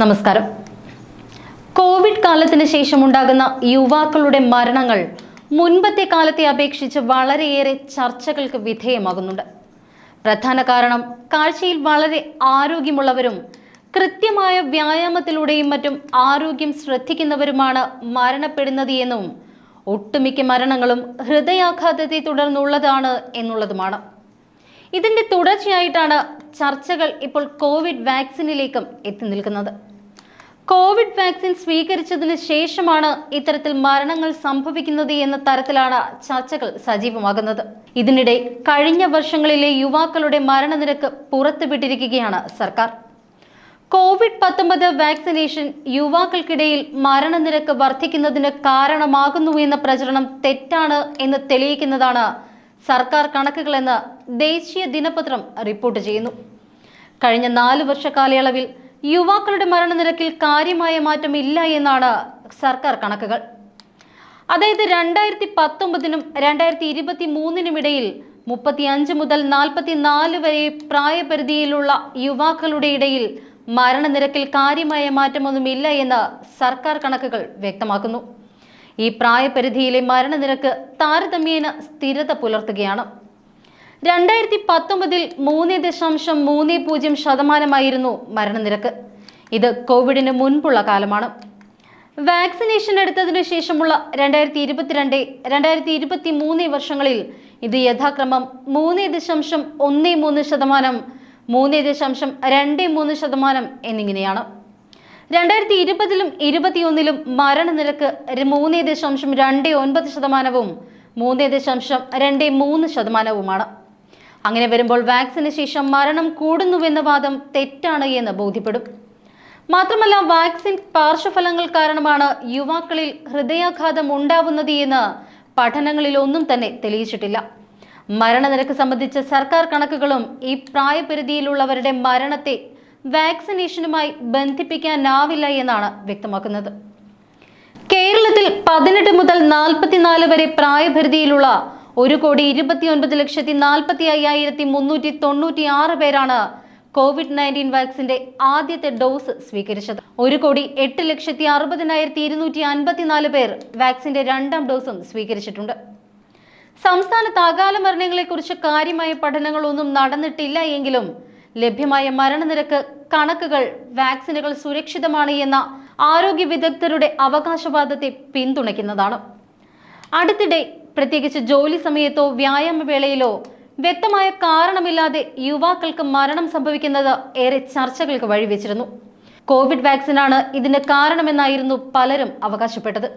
നമസ്കാരം. കോവിഡ് കാലത്തിന് ശേഷം ഉണ്ടാകുന്ന യുവാക്കളുടെ മരണങ്ങൾ മുൻപത്തെ കാലത്തെ അപേക്ഷിച്ച് വളരെയേറെ ചർച്ചകൾക്ക് വിധേയമാകുന്നുണ്ട്. പ്രധാന കാരണം കാഴ്ചയിൽ വളരെ ആരോഗ്യമുള്ളവരും കൃത്യമായ വ്യായാമത്തിലൂടെയും മറ്റും ആരോഗ്യം ശ്രദ്ധിക്കുന്നവരുമാണ് മരണപ്പെടുന്നത് എന്നും ഒട്ടുമിക്ക മരണങ്ങളും ഹൃദയാഘാതത്തെ തുടർന്നുള്ളതാണ് എന്നുള്ളതുമാണ്. ഇതിന്റെ തുടർച്ചയായിട്ടാണ് ചർച്ചകൾ ഇപ്പോൾ കോവിഡ് വാക്സിനിലേക്കും എത്തി നിൽക്കുന്നത്. കോവിഡ് വാക്സിൻ സ്വീകരിച്ചതിന് ശേഷമാണ് ഇത്തരത്തിൽ മരണങ്ങൾ സംഭവിക്കുന്നത് എന്ന തരത്തിലാണ് ചർച്ചകൾ സജീവമാകുന്നത്. ഇതിനിടെ കഴിഞ്ഞ വർഷങ്ങളിലെ യുവാക്കളുടെ മരണനിരക്ക് പുറത്തുവിട്ടിരിക്കുകയാണ് സർക്കാർ. കോവിഡ് പത്തൊമ്പത് വാക്സിനേഷൻ യുവാക്കൾക്കിടയിൽ മരണനിരക്ക് വർദ്ധിക്കുന്നതിന് കാരണമാകുന്നു എന്ന പ്രചരണം തെറ്റാണ് എന്ന് തെളിയിക്കുന്നതാണ് സർക്കാർ കണക്കുകളെന്ന് ദേശീയ ദിനപത്രം റിപ്പോർട്ട് ചെയ്യുന്നു. കഴിഞ്ഞ നാല് വർഷ കാലയളവിൽ യുവാക്കളുടെ മരണനിരക്കിൽ കാര്യമായ മാറ്റം ഇല്ല എന്നാണ് സർക്കാർ കണക്കുകൾ. അതായത് രണ്ടായിരത്തി പത്തൊമ്പതിനും രണ്ടായിരത്തി ഇരുപത്തി മൂന്നിനും ഇടയിൽ മുപ്പത്തി അഞ്ച് മുതൽ നാൽപ്പത്തി നാല് വരെ പ്രായപരിധിയിലുള്ള യുവാക്കളുടെ ഇടയിൽ മരണനിരക്കിൽ കാര്യമായ മാറ്റമൊന്നുമില്ല എന്ന് സർക്കാർ കണക്കുകൾ വ്യക്തമാക്കുന്നു. ഈ പ്രായപരിധിയിലെ മരണനിരക്ക് താരതമ്യേന സ്ഥിരത പുലർത്തുകയാണ്. രണ്ടായിരത്തി പത്തൊമ്പതിൽ മൂന്ന് ദശാംശം മൂന്ന് പൂജ്യം ശതമാനമായിരുന്നു മരണനിരക്ക്. ഇത് കോവിഡിന് മുൻപുള്ള കാലമാണ്. വാക്സിനേഷൻ എടുത്തതിനു ശേഷമുള്ള രണ്ടായിരത്തി ഇരുപത്തിരണ്ട് രണ്ടായിരത്തി ഇരുപത്തി മൂന്ന് വർഷങ്ങളിൽ ഇത് യഥാക്രമം മൂന്ന് ദശാംശം ഒന്ന് മൂന്ന് ശതമാനം മൂന്ന് ദശാംശം രണ്ട് മൂന്ന് ശതമാനം എന്നിങ്ങനെയാണ്. രണ്ടായിരത്തി ഇരുപതിലും ഇരുപത്തിയൊന്നിലും മരണനിരക്ക് മൂന്ന് ദശാംശം രണ്ട് ഒൻപത് ശതമാനവും മൂന്ന് ദശാംശം രണ്ട് മൂന്ന് ശതമാനവുമാണ്. അങ്ങനെ വരുമ്പോൾ വാക്സിന് ശേഷം മരണം കൂടുന്നുവെന്ന വാദം തെറ്റാണ് എന്ന് ബോധ്യപ്പെടും. മാത്രമല്ല വാക്സിൻ പാർശ്വഫലങ്ങൾ കാരണമാണ് യുവാക്കളിൽ ഹൃദയാഘാതം ഉണ്ടാവുന്നത് എന്ന് പഠനങ്ങളിൽ ഒന്നും തന്നെ തെളിയിച്ചിട്ടില്ല. മരണനിരക്ക് സംബന്ധിച്ച സർക്കാർ കണക്കുകളും ഈ പ്രായപരിധിയിലുള്ളവരുടെ മരണത്തെ വാക്സിനേഷനുമായി ബന്ധിപ്പിക്കാനാവില്ല എന്നാണ് വ്യക്തമാക്കുന്നത്. കേരളത്തിൽ പതിനെട്ട് മുതൽ നാൽപ്പത്തിനാല് വരെ പ്രായപരിധിയിലുള്ള ഒരു കോടി ഇരുപത്തിയൊൻപത് ലക്ഷത്തി നാൽപ്പത്തി അയ്യായിരത്തി മുന്നൂറ്റി തൊണ്ണൂറ്റി ആറ് പേരാണ് കോവിഡ് നയന്റീൻ വാക്സിന്റെ ആദ്യത്തെ ഡോസ് സ്വീകരിച്ചത്. ഒരു കോടി എട്ട് ലക്ഷത്തി അറുപതിനായിരത്തി ഇരുന്നൂറ്റി അൻപത്തിനാല് പേർ വാക്സിന്റെ രണ്ടാം ഡോസും സ്വീകരിച്ചിട്ടുണ്ട്. സംസ്ഥാനത്ത് അകാല മരണങ്ങളെക്കുറിച്ച് കാര്യമായ പഠനങ്ങളൊന്നും നടന്നിട്ടില്ല എങ്കിലും ലഭ്യമായ മരണനിരക്ക് കണക്കുകൾ വാക്സിനുകൾ സുരക്ഷിതമാണ് എന്ന ആരോഗ്യ വിദഗ്ധരുടെ അവകാശവാദത്തെ പിന്തുണയ്ക്കുന്നതാണ്. അടുത്തിടെ പ്രത്യേകിച്ച് ജോലി സമയത്തോ വ്യായാമ വേളയിലോ വ്യക്തമായ കാരണമില്ലാതെ യുവാക്കൾക്ക് മരണം സംഭവിക്കുന്നത് ഏറെ ചർച്ചകൾക്ക് വഴിവെച്ചിരുന്നു. കോവിഡ് വാക്സിനാണ് ഇതിന് കാരണമെന്നായിരുന്നു പലരും അവകാശപ്പെട്ടത്.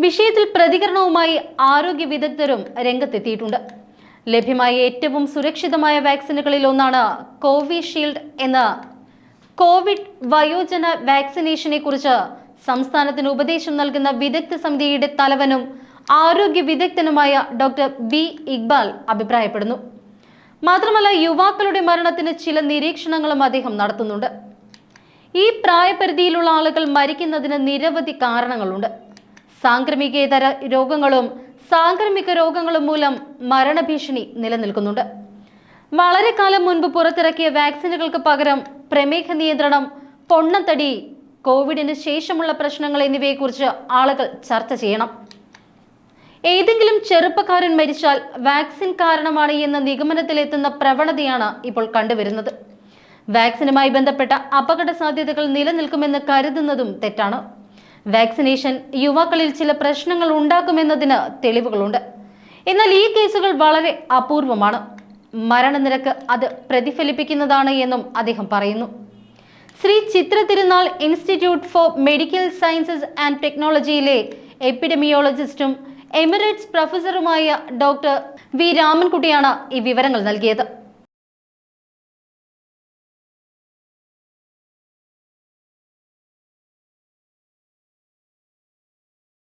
വിഷയത്തിൽ പ്രതികരണവുമായി ആരോഗ്യ വിദഗ്ധരും രംഗത്തെത്തിയിട്ടുണ്ട്. ലഭ്യമായ ഏറ്റവും സുരക്ഷിതമായ വാക്സിനുകളിൽ ഒന്നാണ് കോവിഷീൽഡ് എന്ന കോവിഡ് വയോജന വാക്സിനേഷനെ കുറിച്ച് സംസ്ഥാനത്തിന് ഉപദേശം നൽകുന്ന വിദഗ്ധ സമിതിയുടെ തലവനും ആരോഗ്യ വിദഗ്ധനുമായ ഡോക്ടർ ബി ഇക്ബാൽ അഭിപ്രായപ്പെടുന്നു. മാത്രമല്ല യുവാക്കളുടെ മരണത്തിന് ചില നിരീക്ഷണങ്ങളും അദ്ദേഹം നടത്തുന്നുണ്ട്. ഈ പ്രായപരിധിയിലുള്ള ആളുകൾ മരിക്കുന്നതിന് നിരവധി കാരണങ്ങളുണ്ട്. സാംക്രമികേതര രോഗങ്ങളും സാംക്രമിക രോഗങ്ങളും മൂലം മരണഭീഷണി നിലനിൽക്കുന്നുണ്ട്. വളരെ കാലം മുൻപ് പുറത്തിറക്കിയ വാക്സിനുകൾക്ക് പകരം പ്രമേഹ നിയന്ത്രണം പൊണ്ണത്തടി കോവിഡിന് ശേഷമുള്ള പ്രശ്നങ്ങൾ എന്നിവയെക്കുറിച്ച് ആളുകൾ ചർച്ച ചെയ്യണം. ഏതെങ്കിലും ചെറുപ്പക്കാരൻ മരിച്ചാൽ വാക്സിൻ കാരണമാണ് എന്ന നിഗമനത്തിലെത്തുന്ന പ്രവണതയാണ് ഇപ്പോൾ കണ്ടുവരുന്നത്. വാക്സിനുമായി ബന്ധപ്പെട്ട അപകട സാധ്യതകൾ നിലനിൽക്കുമെന്ന് കരുതുന്നതും തെറ്റാണ്. വാക്സിനേഷൻ യുവാക്കളിൽ ചില പ്രശ്നങ്ങൾ ഉണ്ടാക്കുമെന്നതിന് തെളിവുകളുണ്ട്. എന്നാൽ ഈ കേസുകൾ വളരെ അപൂർവമാണ്. മരണനിരക്ക് അത് പ്രതിഫലിപ്പിക്കുന്നതാണ് എന്നും അദ്ദേഹം പറയുന്നു. Shri Chitra Thirunal institute for medical sciences and ടെക്നോളജിയിലെ എപ്പിഡമിയോളജിസ്റ്റും എമിറേറ്റ്സ് പ്രൊഫസറുമായ ഡോക്ടർ വി രാമൻകുട്ടിയാണ് ഈ വിവരങ്ങൾ നൽകിയത്.